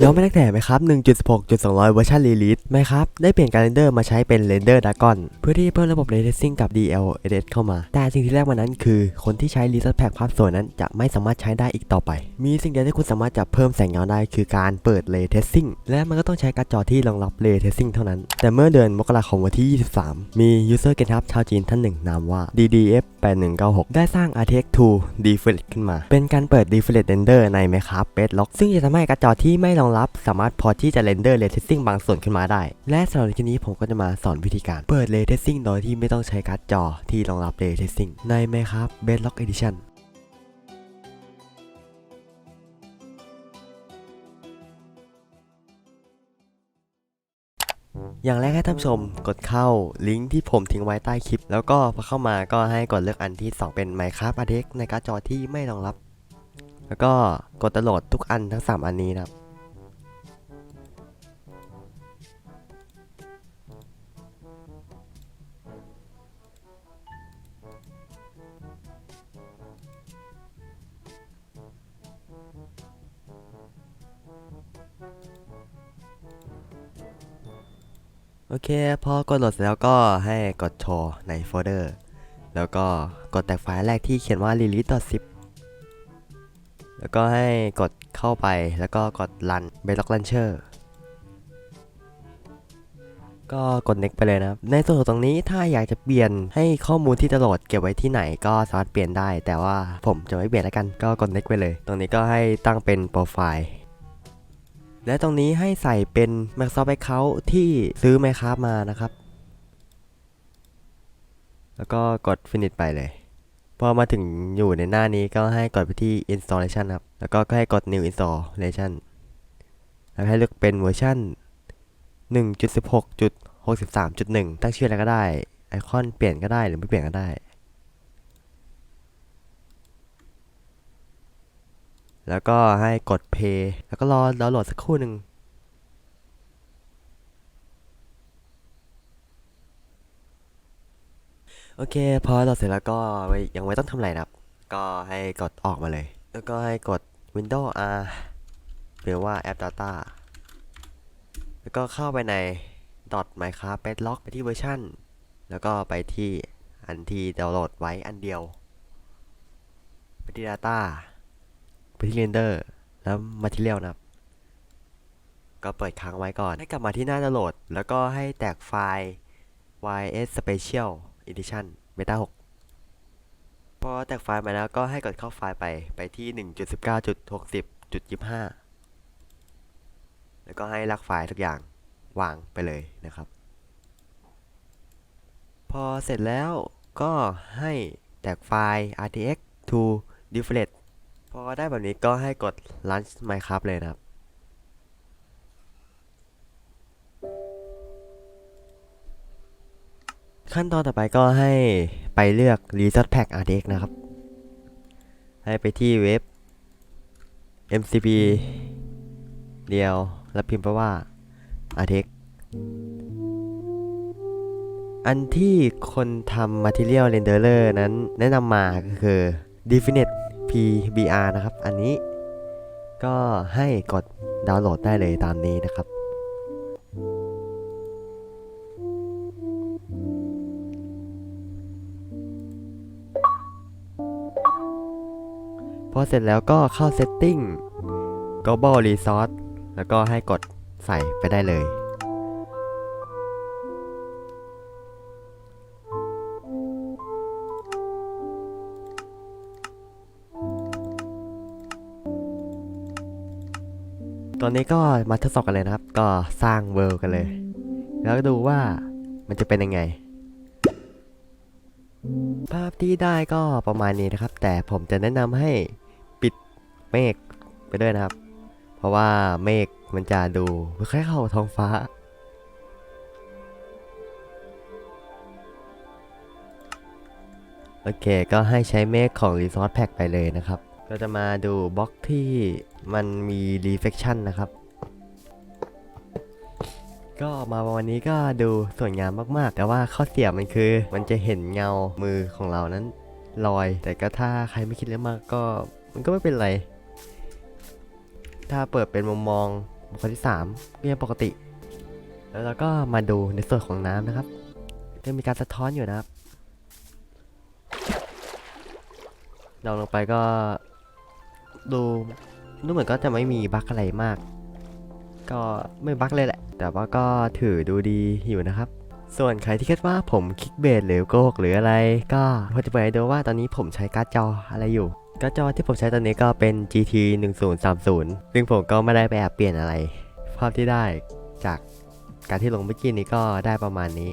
แล้วไม่ตั้งแต่ไหมครับ 1.16.200 เวอร์ชันรีลิสไหมครับ ได้เปลี่ยนการเรนเดอร์มาใช้เป็นเรนเดอร์ดากอนเพื่อที่เพิ่มระบบ Ray Tracing กับ DLSS เข้ามา แต่สิ่งที่แรกมานั้นคือ คนที่ใช้ r e s o u r c e Pack ภาพสวยนั้นจะไม่สามารถใช้ได้อีกต่อไป มีสิ่งเดียวที่คุณสามารถจะเพิ่มแสงเงาได้คือการเปิด Ray Tracing และมันก็ต้องใช้การ์ดจอที่รองรับ Ray Tracing เท่านั้น แต่เมื่อเดือนมกราคมวันที่ 23 มี user เกนทับชาวจีนท่านหนึ่งนามว่า DDF 8196ได้สร้าง RTX 2 Deflect ขึ้นมา เป็นการเปิด Deflect Render ใน Minecraft Bedrock ซึ่งจะทำให้การ์ดจอที่ไม่รองรับสามารถพอที่จะ render ray tracing บางส่วนขึ้นมาได้ และสำหรับคลิปนี้ผมก็จะมาสอนวิธีการเปิด ray tracing โดยที่ไม่ต้องใช้การ์ดจอที่รองรับ ray tracing ใน Minecraft Bedrock Edition อย่างแรกให้ท่านชมกดเข้าลิงก์ที่ผมทิ้งไว้ใต้คลิป แล้วก็พอเข้ามาก็ให้กดเลือกอันที่ 2 เป็น Minecraft RTX ในการ์ดจอที่ไม่รองรับ แล้วก็กดตโหลดทุกอันทั้ง 3 อันนี้นะครับ โอเค พอกดโหลดเสร็จแล้วก็ให้กดโชว์ในโฟลเดอร์ แล้วก็กดแตกไฟล์แรกที่เขียนว่า release.zip แล้วก็ให้กดเข้าไปแล้วก็กด run Bedrock Launcher ก็กด next ไปเลยนะครับ ในส่วนของตรงนี้ถ้าอยากจะเปลี่ยนให้ข้อมูลที่จะโหลดเก็บไว้ที่ไหนก็สามารถเปลี่ยนได้ แต่ว่าผมจะไม่เปลี่ยนแล้วกัน ก็กด next ไปเลย ตรงนี้ก็ให้ตั้งเป็นโปรไฟล์ และตรงนี้ให้ใส่เป็น Microsoft Account ที่ซื้อ Minecraft มานะครับ แล้วก็กด Finish ไปเลย พอมาถึงอยู่ในหน้านี้ก็ให้กดไปที่ Installation ครับ แล้วก็ให้กด New Installation แล้วให้เลือกเป็นเวอร์ชัน1.16.63.1 ตั้งชื่ออะไรก็ได้ ไอคอนเปลี่ยนก็ได้หรือไม่เปลี่ยนก็ได้ แล้วก็ให้กด Play แล้วก็รอดาวน์โหลดสักครู่หนึ่งโอเค พอเราเสร็จแล้วก็ยังไม่ต้องทำอะไรนะครับ ก็ให้กดออกมาเลย แล้วก็ให้กด Windows R หรือว่า App Data แล้วก็เข้าไปใน .minecraft bedrock ไปที่เวอร์ชันแล้วก็ไปที่อันที่ดาวน์โหลดไว้อันเดียว ไปที่ Data ไปที่ Render แล้ว Material นะครับ ก็เปิดค้างไว้ก่อน ให้กลับมาที่หน้าดาวน์โหลด แล้วก็ให้แตกไฟล์ YS Special Edition Beta 6 พอแตกไฟล์มาแล้วก็ให้กดเข้าไฟล์ไปไปที่ 1.19.60.25 แล้วก็ให้ลากไฟล์ทุกอย่างวางไปเลยนะครับ พอเสร็จแล้วก็ให้แตกไฟล์ RTX to Deflect พอได้แบบนี้ก็ให้กด Launch Minecraft เลยนะครับ ขั้นตอนต่อไปก็ให้ไปเลือก Resource Pack RTX นะครับ ให้ไปที่เว็บ MCP เดียว แล้วพิมพ์ไปว่า RTX อันที่คนทำ Material Renderer นั้นแนะนำมาก็คือ Definite PBR นะครับ อันนี้ก็ให้กดดาวน์โหลดได้เลยตามนี้นะครับ พอเสร็จแล้วก็เข้า Setting Global Resource แล้วก็ให้กดใส่ไปได้เลย ตอนนี้ก็มาทดสอบกันเลยนะครับ ก็สร้างเวิลด์กันเลย แล้วก็ดูว่ามันจะเป็นยังไง ภาพที่ได้ก็ประมาณนี้นะครับ แต่ผมจะแนะนำให้ปิดเมฆไปด้วยนะครับ เพราะว่าเมฆมันจะดูไม่ค่อยเข้าท้องฟ้า โอเค ก็ให้ใช้เมฆของ Resource Pack ไปเลยนะครับ ก็จะมาดูบล็อกที่มันมี Reflection นะครับ ก็มาวันนี้ก็ดูสวยงามมากๆ แต่ว่าข้อเสียมันคือ มันจะเห็นเงามือของเรานั้นลอย แต่ก็ถ้าใครไม่คิดเรื่องมากก็มันก็ไม่เป็นไร ถ้าเปิดเป็นมุมมองบุคคลที่3ก็ยังปกติ แล้วเราก็มาดูในส่วนของน้ำนะครับ จะมีการสะท้อนอยู่นะครับลองลงไปก็ ดูดูเหมือนก็จะไม่มีบั๊กอะไรมาก ก็ไม่บั๊กเลยแหละ แต่ว่าก็ถือดูดีอยู่นะครับ ส่วนใครที่คิดว่าผมคลิกเบสหรือโกหกหรืออะไร ก็พอจะเปิดให้ดูว่าตอนนี้ผมใช้การ์ดจออะไรอยู่การ์ดจอที่ผมใช้ตอนนี้ก็เป็น GT 1030 ซึ่งผมก็ไม่ได้ไปแอบเปลี่ยนอะไร ภาพที่ได้จากการที่ลงเมื่อกี้นี้ก็ได้ประมาณนี้